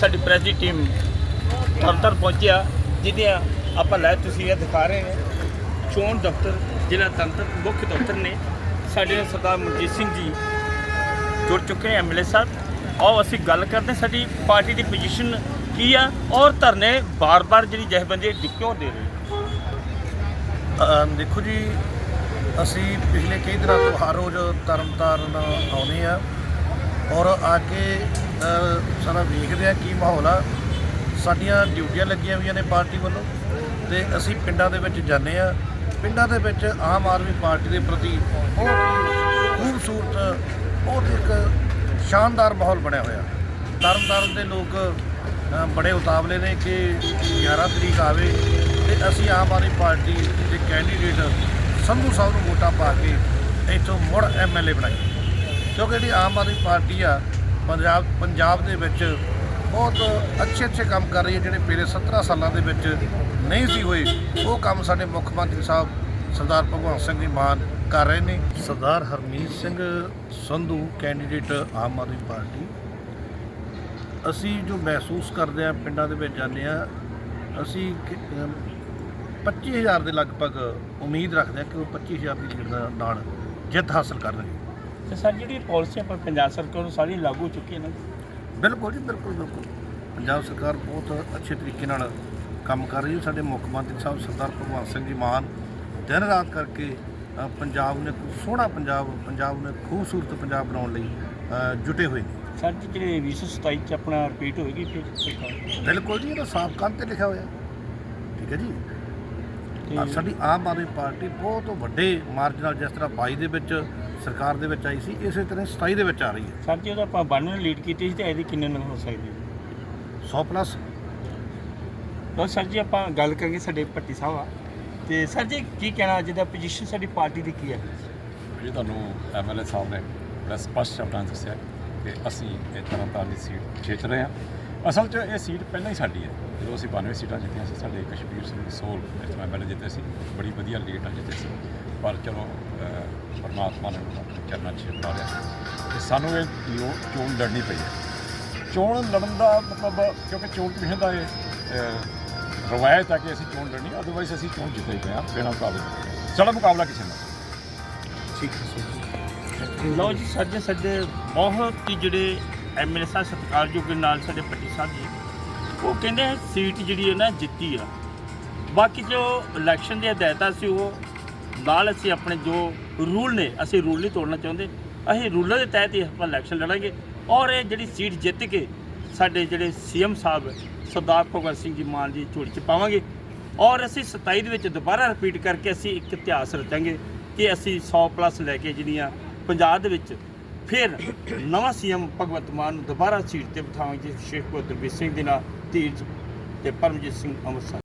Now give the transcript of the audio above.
ਸਾਡੀ ਪ੍ਰੈਸ ਦੀ ਟੀਮ ਤਰਤਰ ਪਹੁੰਚਿਆ ਜਿਹਦੀਆਂ ਆਪਾਂ ਲੈ ਤੁਸੀਂ ਇਹ ਦਿਖਾ ਰਹੇ ਹਾਂ। ਚੋਣ ਦਫ਼ਤਰ, ਜ਼ਿਲ੍ਹਾ ਤੰਤਰ ਮੁੱਖ ਦਫ਼ਤਰ ਨੇ ਸਾਡੇ ਨਾਲ ਸਰਦਾਰ ਮਨਜੀਤ ਸਿੰਘ ਜੀ ਜੁੜ ਚੁੱਕੇ ਨੇ ਐਮਐਲਏ ਸਾਹਿਬ। ਆਓ ਅਸੀਂ ਗੱਲ ਕਰਦੇ ਸਾਡੀ ਪਾਰਟੀ ਦੀ ਪੋਜੀਸ਼ਨ ਕੀ ਆ ਔਰ ਧਰਨੇ ਬਾਰ-ਬਾਰ ਜਿਹੜੀ ਜਥੇਬੰਦੀ ਹੈ, ਕਿਉਂ ਦੇ ਰਹੇ ਦੇਖੋ ਜੀ, ਅਸੀਂ ਪਿਛਲੇ ਕਈ ਦਿਨਾਂ ਤੋਂ ਹਰ ਰੋਜ਼ ਤਰਨਤਾਰਨ ਆਉਂਦੇ ਆ ਔਰ ਆ ਕੇ ਸਾਰਾ ਵੇਖਦੇ ਆ ਕੀ ਮਾਹੌਲ ਆ। ਸਾਡੀਆਂ ਡਿਊਟੀਆਂ ਲੱਗੀਆਂ ਹੋਈਆਂ ਨੇ ਪਾਰਟੀ ਵੱਲੋਂ ਤੇ ਅਸੀਂ ਪਿੰਡਾਂ ਦੇ ਵਿੱਚ ਜਾਂਦੇ ਆ ਪਿੰਡਾਂ ਦੇ ਵਿੱਚ ਆਮ ਆਦਮੀ ਪਾਰਟੀ ਦੇ ਪ੍ਰਤੀ ਬਹੁਤ ਹੀ ਖੂਬਸੂਰਤ, ਬਹੁਤ ਇੱਕ ਸ਼ਾਨਦਾਰ ਮਾਹੌਲ ਬਣਿਆ ਹੋਇਆ। ਤਰਨਤਾਰਨ ਦੇ ਲੋਕ ਬੜੇ ਉਤਾਵਲੇ ਨੇ ਕਿ 11 ਤਰੀਕ ਆਵੇ ਤੇ ਅਸੀਂ ਆਮ ਆਦਮੀ ਪਾਰਟੀ ਦੇ ਕੈਂਡੀਡੇਟ ਸੰਧੂ ਸਾਹਿਬ ਨੂੰ ਵੋਟਾਂ ਪਾ ਕੇ ਇੱਥੋਂ ਮੁੜ ਐਮਐਲਏ ਬਣਾਈ ਕਿਉਂਕਿ ਜਿਹੜੀ ਆਮ ਆਦਮੀ ਪਾਰਟੀ ਆ ਪੰਜਾਬ ਪੰਜਾਬ ਦੇ ਵਿੱਚ ਬਹੁਤ ਅੱਛੇ ਅੱਛੇ ਕੰਮ ਕਰ ਰਹੀ ਹੈ, ਜਿਹੜੇ ਪਿਛਲੇ 17 ਸਾਲਾਂ ਦੇ ਵਿੱਚ ਨਹੀਂ ਸੀ ਹੋਏ। ਉਹ ਕੰਮ ਸਾਡੇ ਮੁੱਖ ਮੰਤਰੀ ਸਾਹਿਬ ਸਰਦਾਰ ਭਗਵੰਤ ਸਿੰਘ ਜੀ ਮਾਨ ਕਰ ਰਹੇ ਨੇ। Sardar Harmeet Singh Sandhu candidate Aam Aadmi Party. ਅਸੀਂ ਜੋ ਮਹਿਸੂਸ ਕਰਦੇ ਆ ਪਿੰਡਾਂ ਦੇ ਵਿੱਚ ਜਾਂਦੇ ਆ ਅਸੀਂ ਕਿ- ਅਮ 25000 ਦੇ ਲਗਭਗ ਉਮੀਦ ਰੱਖਦੇ ਆ ਕਿ ਉਹ 25000 ਦੀ ਲੀਡ ਨਾਲ ਜਿੱਤ ਹਾਸਲ ਕਰਨਗੇ। ਤੇ ਸਰ ਜਿਹੜੀ ਪਾਲਿਸੀ ਆਪਾਂ ਪੰਜਾਬ ਸਰਕਾਰ ਨੂੰ ਸਾਰੀ ਲਾਗੂ ਚੁੱਕੀ ਹੈ ਨਾ? ਬਿਲਕੁਲ ਜੀ ਬਿਲਕੁਲ ਬਿਲਕੁਲ। ਪੰਜਾਬ ਸਰਕਾਰ ਬਹੁਤ ਅੱਛੇ ਤਰੀਕੇ ਨਾਲ ਕੰਮ ਕਰ ਰਹੀ ਹੈ। ਸਾਡੇ ਮੁੱਖ ਮੰਤਰੀ ਸਾਹਿਬ ਸਰਦਾਰ ਭਗਵੰਤ ਸਿੰਘ ਜੀ ਮਾਨ ਦਿਨ ਰਾਤ ਕਰਕੇ ਪੰਜਾਬ ਨੇ ਇੱਕ ਸੋਹਣਾ ਪੰਜਾਬ ਪੰਜਾਬ ਨੇ ਖੂਬਸੂਰਤ ਪੰਜਾਬ ਬਣਾਉਣ ਲਈ ਜੁਟੇ ਹੋਏ ਨੇ। ਸਰ ਜੀ ਜਿਹੜੇ 2027 ਚ ਆਪਣਾ ਰਿਪੀਟ ਹੋਏਗੀ ਫਿਰ ਸਰਕਾਰ? ਬਿਲਕੁਲ ਜੀ ਇਹਦਾ ਸਾਫ਼ ਕੰਨ ਤੇ ਲਿਖਿਆ ਹੋਇਆ। ਠੀਕ ਹੈ ਜੀ? ਸਾਡੀ ਆਮ ਆਦਮੀ ਪਾਰਟੀ ਬਹੁਤ ਵੱਡੇ ਮਾਰਜ ਨਾਲ ਜਿਸ ਤਰ੍ਹਾਂ 22 ਦੇ ਵਿੱਚ ਸਰਕਾਰ ਦੇ ਵਿੱਚ ਆਈ ਸੀ ਇਸੇ ਤਰ੍ਹਾਂ 27 ਦੇ ਵਿੱਚ ਆ ਰਹੀ ਹੈ। ਸਰ ਜੀ ਉਹਦਾ ਆਪਾਂ 92 ਨੇ ਲੀਡ ਕੀਤੀ ਸੀ ਤੇ ਇਹਦੀ ਕਿੰਨੇ ਨੂੰ ਹੋ ਸਕਦੀ ਹੈ? 100 ਪਲੱਸ ਲੋ ਸਰ ਜੀ ਆਪਾਂ ਗੱਲ ਕਰਾਂਗੇ ਸਾਡੇ ਭੱਟੀ ਸਾਹਿਬ ਆ ਤੇ ਸਰ ਜੀ ਕੀ ਕਹਿਣਾ ਅੱਜ ਦਾ ਪੋਜੀਸ਼ਨ ਸਾਡੀ ਪਾਰਟੀ ਦੀ ਕੀ ਹੈ? ਜੀ ਤੁਹਾਨੂੰ ਐਮਐਲਏ ਸਾਹਿਬ ਨੇ ਬੜਾ ਸਪਸ਼ਟ ਸ਼ਬਦਾਂ 'ਚ ਦੱਸਿਆ ਕਿ ਅਸੀਂ ਇਹ ਤਰਨਤਾਰਨ ਦੀ ਸੀਟ ਜਿੱਤ ਰਹੇ ਹਾਂ। ਅਸਲ 'ਚ ਇਹ ਸੀਟ ਪਹਿਲਾਂ ਹੀ ਸਾਡੀ ਹੈ। ਜਦੋਂ ਅਸੀਂ 92 ਸੀਟਾਂ ਜਿੱਤੀਆਂ ਸੀ ਸਾਡੇ ਕਸ਼ਮੀਰ ਸਿੰਘ ਸੋਲ ਇੱਥੋਂ ਐਮਐਲਏ ਜਿੱਤੇ ਸੀ। ਬੜੀ ਵਧੀਆ ਲੀਡ ਨਾਲ ਜਿੱਤੇ ਸੀ। ਪਰ ਚਲੋ ਪਰਮਾਤਮਾ ਨੇ ਉਹਨਾਂ ਨੂੰ ਚਰਨਾਂ 'ਚ ਪਾ ਲਿਆ। ਤੇ ਸਾਨੂੰ ਇਹ ਚੋਣ ਲੜਨੀ ਪਈ ਹੈ। ਚੋਣ ਲੜਨ ਦਾ ਮਤਲਬ ਕਿਉਂਕਿ ਚੋਣ ਕਮਿਸ਼ਨ ਦਾ ਇਹ ਰਵਾਇਤ ਹੈ ਕਿ ਅਸੀਂ ਚੋਣ ਲੜਨੀ ਅਦਰਵਾਈਜ਼ ਅਸੀਂ ਚੋਣ ਜਿੱਤੇ ਹੀ ਪਏ ਹਾਂ ਬਿਨਾਂ ਮੁਕਾਬਲੇ ਸਾਡਾ ਮੁਕਾਬਲਾ ਕਿਸੇ ਨਾਲ? ਠੀਕ ਹੈ ਲੋ ਜੀ ਸਾਡੇ ਸਾਡੇ ਬਹੁਤ ਹੀ ਜਿਹੜੇ ਐਮਐਲਏ ਸਾਹਿਬ ਸਤਿਕਾਰਯੋਗ ਨਾਲ ਸਾਡੇ ਭੱਟੀ ਸਾਹਿਬ ਜੀ, ਉਹ ਕਹਿੰਦੇ ਸੀਟ ਜਿਹੜੀ ਹੈ ਨਾ ਜਿੱਤੀ ਆ। ਬਾਕੀ ਜੋ ਇਲੈਕਸ਼ਨ ਦੀਆਂ ਹਦਾਇਤਾਂ ਸੀ ਉਹ ਨਾਲ ਅਸੀਂ ਆਪਣੇ ਜੋ ਰੂਲ ਨੇ, ਅਸੀਂ ਰੂਲ ਨਹੀਂ ਤੋੜਨਾ ਚਾਹੁੰਦੇ। ਅਸੀਂ ਰੂਲਾਂ ਦੇ ਤਹਿਤ ਹੀ ਆਪਾਂ ਇਲੈਕਸ਼ਨ ਲੜਾਂਗੇ। ਔਰ ਇਹ ਜਿਹੜੀ ਸੀਟ ਜਿੱਤ ਕੇ ਸਾਡੇ ਜਿਹੜੇ ਸੀਐਮ ਸਾਹਿਬ ਸਰਦਾਰ ਭਗਵੰਤ ਸਿੰਘ ਜੀ ਮਾਨ ਜੀ ਝੋਲੀ ਚ ਪਾਵਾਂਗੇ। ਔਰ ਅਸੀਂ 27 ਦੇ ਵਿੱਚ ਦੁਬਾਰਾ ਰਿਪੀਟ ਕਰਕੇ ਅਸੀਂ ਇੱਕ ਇਤਿਹਾਸ ਰਚਾਂਗੇ ਕਿ ਅਸੀਂ 100 ਪਲੱਸ ਲੈ ਕੇ ਜਿਹੜੀਆਂ ਪੰਜਾਬ ਦੇ ਵਿੱਚ ਫਿਰ ਨਵਾਂ ਸੀਐਮ ਭਗਵੰਤ ਮਾਨ ਨੂੰ ਦੁਬਾਰਾ ਸੀਟ ਤੇ ਬਿਠਾਵਾਂਗੇ ਸ਼ੇਖ ਬਹਾਦਰ ਸਿੰਘ ਦੇ ਨਾਲ ਧੀਰਜ ਤੇ ਪਰਮਜੀਤ ਸਿੰਘ ਅੰਮ੍ਰਿਤਸਰ।